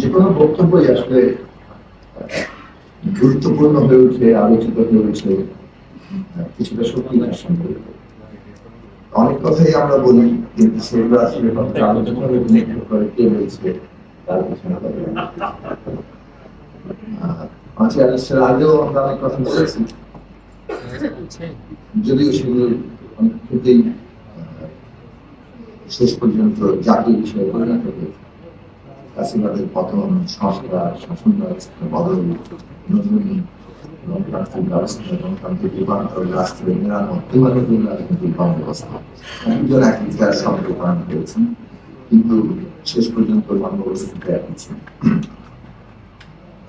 যে কোনো বক্তব্যই আসলে গুরুত্বপূর্ণ হয়ে উঠে, আলোচিত হয়ে উঠে, কিছুটা সত্যি অনেক কথাই আমরা বলি, কিন্তু সেগুলো আসলে আলোচনা নির্ভর করে কে বলছে আগেও আমরা অনেক কথা বলেছি। যদিও সেগুলো অনেক ক্ষেত্রেই শেষ পর্যন্ত জাতীয় বিষয়ে পরিণত হয়েছে। কাশিবাদের পতন সংস্কার শাসন ব্যবস্থা বদল নতুন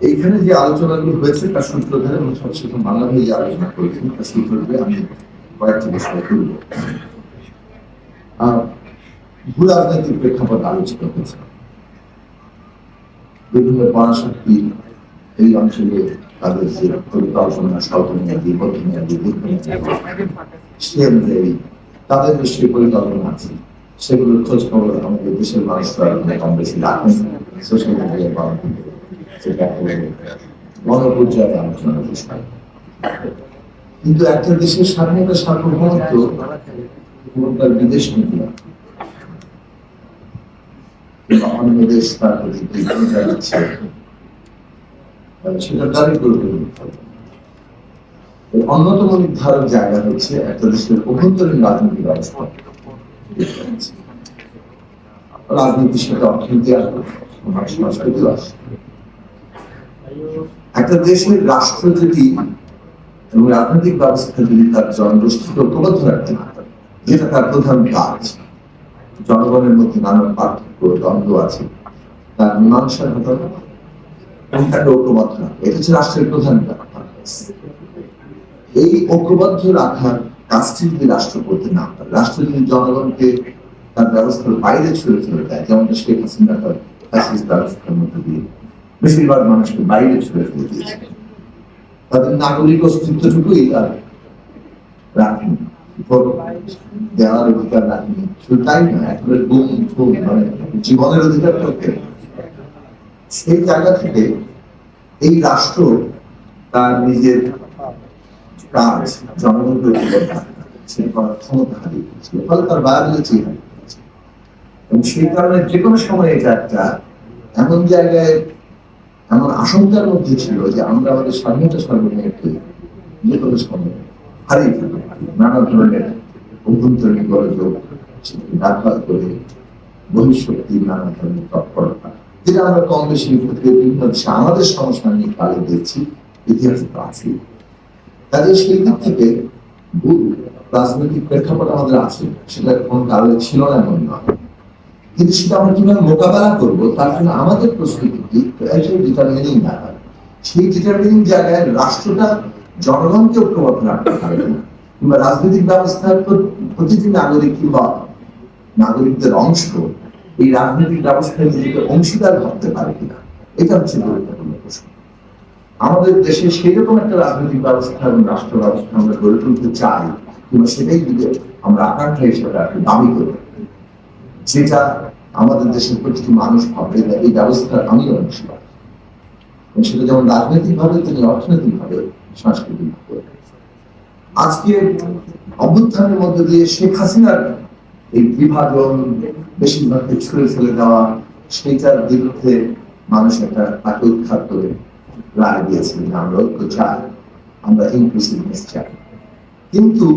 এইখানে যে আলোচনাগুলো হয়েছে তার সূত্র ধরে এবং সবশেষে বাংলা ভাই যে আলোচনা করেছেন তার সূত্র ধরে আমি কয়েকটি বিষয় আহ, ভূ রাজনৈতিক প্রেক্ষাপট আলোচিত হয়েছে। বিভিন্ন পরাশক্তি এই অঞ্চলে তাদের যে পরিকল্পনা স্বল্পমেয়াদী মধ্যমেয়াদী দীর্ঘমেয়াদী তাদের পরিকল্পনা আছে। সেগুলোর খোঁজ খবর আমাদের দেশের মানুষরা কম বেশি রাখেন। সোশ্যাল সেটা একেবারে গণপর্যায়ে আলোচনার বিষয়। কিন্তু একটা দেশের স্বাধীনতা সার্বভৌমত্ব বিদেশ নীতি অন্যতম নির্ধারক জায়গা হচ্ছে একটা দেশের অভ্যন্তরীণ রাজনৈতিক ব্যবস্থা। রাজনীতির সাথে অর্থনীতি আসবে আসবে একটা দেশের রাষ্ট্র যদি এবং রাজনৈতিক ব্যবস্থা যদি তার জনগোষ্ঠীকে ঐক্যবদ্ধ রাখতে না যেটা তার প্রধান কাজ, জনগণের মধ্যে নানান পার্থক্য দ্বন্দ্ব আছে। তার মীমাংসা ঐক্যবদ্ধ। এটা হচ্ছে রাষ্ট্রের প্রধান এই ঐক্যবদ্ধ রাখার কাজটি যদি রাষ্ট্র করতে না পারে রাষ্ট্র যদি জনগণকে তার ব্যবস্থার বাইরে ছুড়ে ফেলে দেয়, যেমনটা শেখ হাসিনা তার ব্যবস্থার মধ্যে দিয়ে বেশিরভাগ মানুষকে বাইরে ছুড়ে ফেলে দিয়েছে। তাদের নাগরিক অস্তিত্বটুকুই তার রাখেন। দেওয়ার অধিকার রাখেনি শুধু তাই না একেবারে মানে জীবনের অধিকার করতে সেই জায়গা থেকে এই রাষ্ট্র তার নিজের কাজ ক্ষমতা ফলে তার কারণে যে কোনো সময় একটা এমন জায়গায়, এমন আশঙ্কার মধ্যে ছিল যে আমরা আমাদের স্বাধীনতা সর্বনিয়কে যে কোনো সময় হারিয়ে পারি নানা ধরনের অভ্যন্তরীণ গরযোগ ব্যবহার করে বহিঃশক্তি, নানা ধরনের তৎপরতা। যেটা আমরা কম বেশি বিভিন্ন আমাদের সমস্যা নিয়ে কালে দেখছি, ইতিহাসে আছে কাজে সেই দিক থেকে রাজনৈতিক প্রেক্ষাপট আমাদের আছে, সেটা কোনো কারণে ছিল না এমন নয়। কিন্তু সেটা আমরা কীভাবে মোকাবেলা করব, তার জন্য আমাদের প্রস্তুতি ডিটারমিনিং ব্যাপার সেই ডিটারমিনিং জায়গায় রাষ্ট্রটা জনগণকে ঐক্যবদ্ধ রাখতে পারবে না। কিংবা রাজনৈতিক ব্যবস্থার প্র- প্রতিটি নাগরিক কিংবা নাগরিকদের অংশ এই রাজনৈতিক ব্যবস্থায় নিজেকে অংশীদার ভাবতে পারে কিনা, এটা হচ্ছে গুরুত্বপূর্ণ প্রশ্ন। আমাদের দেশে সেই রকম একটা রাজনৈতিক ব্যবস্থা এবং রাষ্ট্র ব্যবস্থা আমরা গড়ে তুলতে চাই, কিংবা সেটাই যদি আমরা আকাঙ্ক্ষা হিসেবে একটা দাবি করি। যেটা আমাদের দেশের প্রতিটি মানুষ ভাবে এই ব্যবস্থার আমিও অংশীদার। সেটা যেমন রাজনৈতিক ভাবে তেমনি অর্থনৈতিক ভাবে সাংস্কৃতিক আজকে অভ্যুত্থানের মধ্যে দিয়ে শেখ হাসিনার এই বিভাজন বেশিরভাগকে ছুঁড়ে ফেলে দেওয়া, সেইটার বিরুদ্ধে মানুষ একটা তাকে উৎখাত করে রায় দিয়েছে যে আমরা ঐক্য চাই, আমরা ইনক্লুসিভনেস চাই। কিন্তু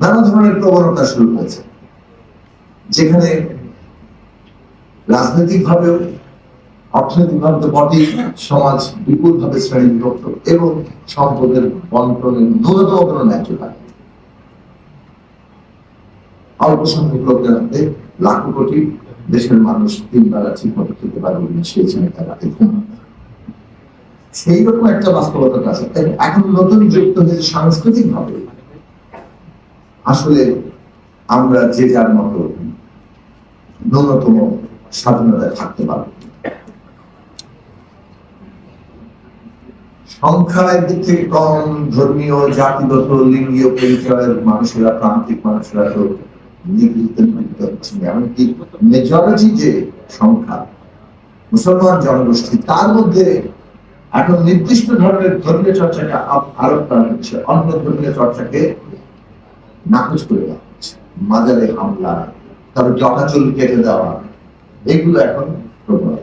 নানা ধরনের প্রবণতা শুরু হয়েছে, যেখানে রাজনৈতিক ভাবেও অর্থনৈতিক ভাবে তো বটেই, সমাজ বিপুল ভাবে শ্রেণীবিভক্ত এবং সম্পদের বন্টনের ন্যূনতম কোনো ন্যায্য থাকে অল্প সংখ্যক লোকের হাতে লাখো কোটি দেশের মানুষ তিন ঠিক মতো খেতে পারবে না, সেই চিন্তা রাতে ঘুম সেই রকম একটা বাস্তবতার কাছে তাই এখন নতুন যুক্ত হয়েছে সাংস্কৃতিক ভাবে আসলে আমরা যে যার মতো ন্যূনতম স্বাধীনতায় থাকতে পারব। সংখ্যা দিক থেকে কম, ধর্মীয়, জাতিগত, লিঙ্গীয় পরিচয়ের মানুষেরা, প্রান্তিক মানুষেরা তো এমনকি মেজরিটি যে সংখ্যা, মুসলমান জনগোষ্ঠী, তার মধ্যে এখন নির্দিষ্ট ধরনের ধর্মীয় চর্চাকে আরোপ করা হচ্ছে। অন্য ধর্মীয় চর্চাকে নাকচ করে দেওয়া হচ্ছে। মাজারে হামলা, তারপর জটাচল কেটে দেওয়া, এগুলো এখন প্রবল।